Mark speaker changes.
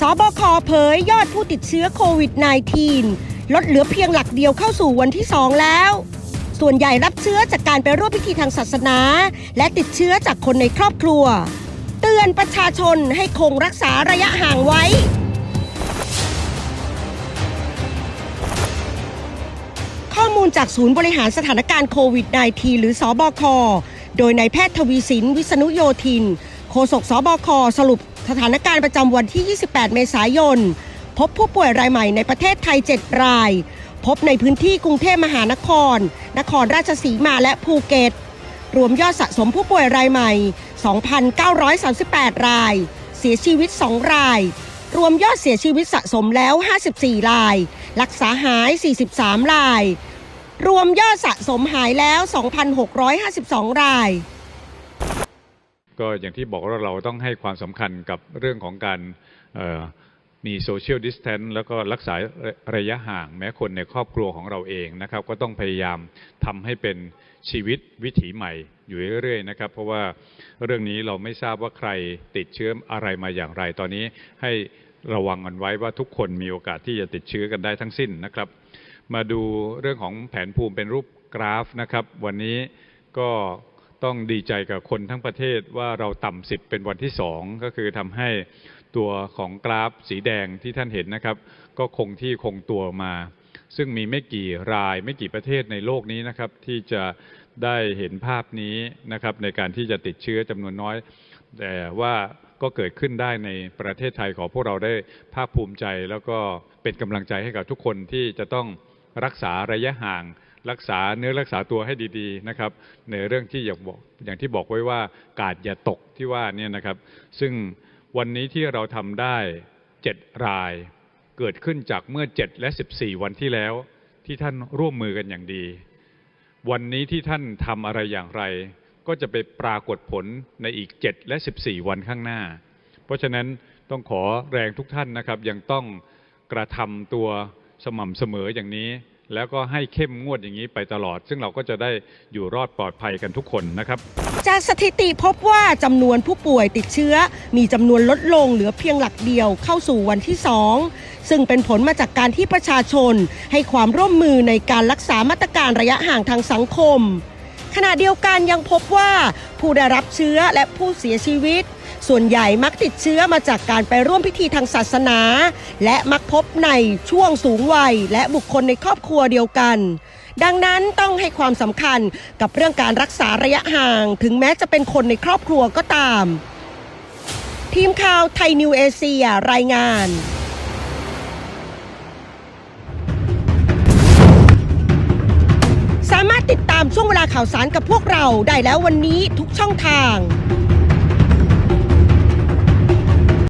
Speaker 1: สบคเผยยอดผู้ติดเชื้อโควิด -19 ลดเหลือเพียงหลักเดียวเข้าสู่วันที่ 2 แล้ว ส่วนใหญ่รับเชื้อจากการไปร่วมพิธีทางศาสนา และติดเชื้อจากคนในครอบครัว เตือนประชาชนให้คงรักษาระยะห่างไว้ข้อมูลจากศูนย์บริหารสถานการณ์โควิด -19 หรือสอบคโดยนายแพทย์ทวีสิน วิษณุโยธิน โฆษกสบค สรุป สถานการณ์ประจำวันที่ 28 เมษายน พบผู้ป่วยรายใหม่ในประเทศไทย 7 ราย พบในพื้นที่กรุงเทพมหานคร นครราชสีมาและภูเก็ต รวมยอดสะสมผู้ป่วยรายใหม่ 2,938 ราย เสียชีวิต 2 ราย รวมยอดเสียชีวิตสะสมแล้ว 54 ราย รักษาหาย 43 ราย รวมยอดสะสมหายแล้ว 2,652 ราย
Speaker 2: ก็อย่างที่บอกว่าเราต้องให้ความสำคัญกับเรื่องของการมีโซเชียลดิสแทนแล้วก็รักษาระยะห่างแม้คนในครอบครัวของเราเองนะครับ ก็ต้องพยายามทำให้เป็นชีวิตวิถีใหม่อยู่เรื่อยๆนะครับ เพราะว่าเรื่องนี้เราไม่ทราบว่าใครติดเชื้ออะไรมาอย่างไร ตอนนี้ให้ระวังกันไว้ว่าทุกคนมีโอกาสที่จะติดเชื้อกันได้ทั้งสิ้นนะครับ มาดูเรื่องของแผนภูมิเป็นรูปกราฟนะครับ วันนี้ก็ ต้องดีใจกับคนทั้งประเทศว่าเราต่ำสิบเป็นวันที่สองก็คือทำให้ตัวของกราฟสีแดงที่ท่านเห็นนะครับ ก็คงที่คงตัวมา ซึ่งมีไม่กี่รายไม่กี่ประเทศในโลกนี้นะครับ ที่จะได้เห็นภาพนี้นะครับ ในการที่จะติดเชื้อจำนวนน้อย แต่ว่าก็เกิดขึ้นได้ในประเทศไทยขอพวกเราได้ภาคภูมิใจ แล้วก็เป็นกำลังใจให้กับทุกคนที่จะต้องรักษาระยะห่าง รักษาเนื้อรักษาตัวให้ดีๆนะครับ ในเรื่องที่อย่างบอกอย่างที่บอกไว้ว่ากาดอย่าตกที่ว่าเนี่ยนะครับ ซึ่งวันนี้ที่เราทำได้7ราย เกิดขึ้นจากเมื่อ7และ14วันที่แล้ว ที่ท่านร่วมมือกันอย่างดี วันนี้ที่ท่านทำอะไรอย่างไร ก็จะไปปรากฏผลในอีก7และ14วันข้างหน้า เพราะฉะนั้นต้องขอแรงทุกท่านนะครับยังต้องกระทำตัวสม่ำเสมออย่างนี้ แล้วก็ให้เข้มงวดอย่างนี้ไปตลอด ซึ่งเราก็จะได้อยู่รอดปลอดภัยกันทุกคนนะครับ
Speaker 1: จากสถิติพบว่าจำนวนผู้ป่วยติดเชื้อ มีจำนวนลดลงเหลือเพียงหลักเดียวเข้าสู่วันที่ 2 ซึ่งเป็นผลมาจากการที่ประชาชน ให้ความร่วมมือในการรักษามาตรการระยะห่างทางสังคม ขณะเดียวกันยังพบว่าผู้ได้รับเชื้อและผู้เสียชีวิต ส่วนใหญ่มักติดเชื้อมาจากการไปร่วมพิธีทางศาสนา และมักพบในช่วงสูงวัย และบุคคลในครอบครัวเดียวกันดังนั้นต้องให้ความสำคัญกับเรื่องการรักษาระยะห่าง ถึงแม้จะเป็นคนในครอบครัวก็ตาม ทีมข่าวไทยนิวเอเชียรายงานสามารถติดตามช่วงเวลาข่าวสารกับพวกเราได้แล้ววันนี้ทุกช่องทาง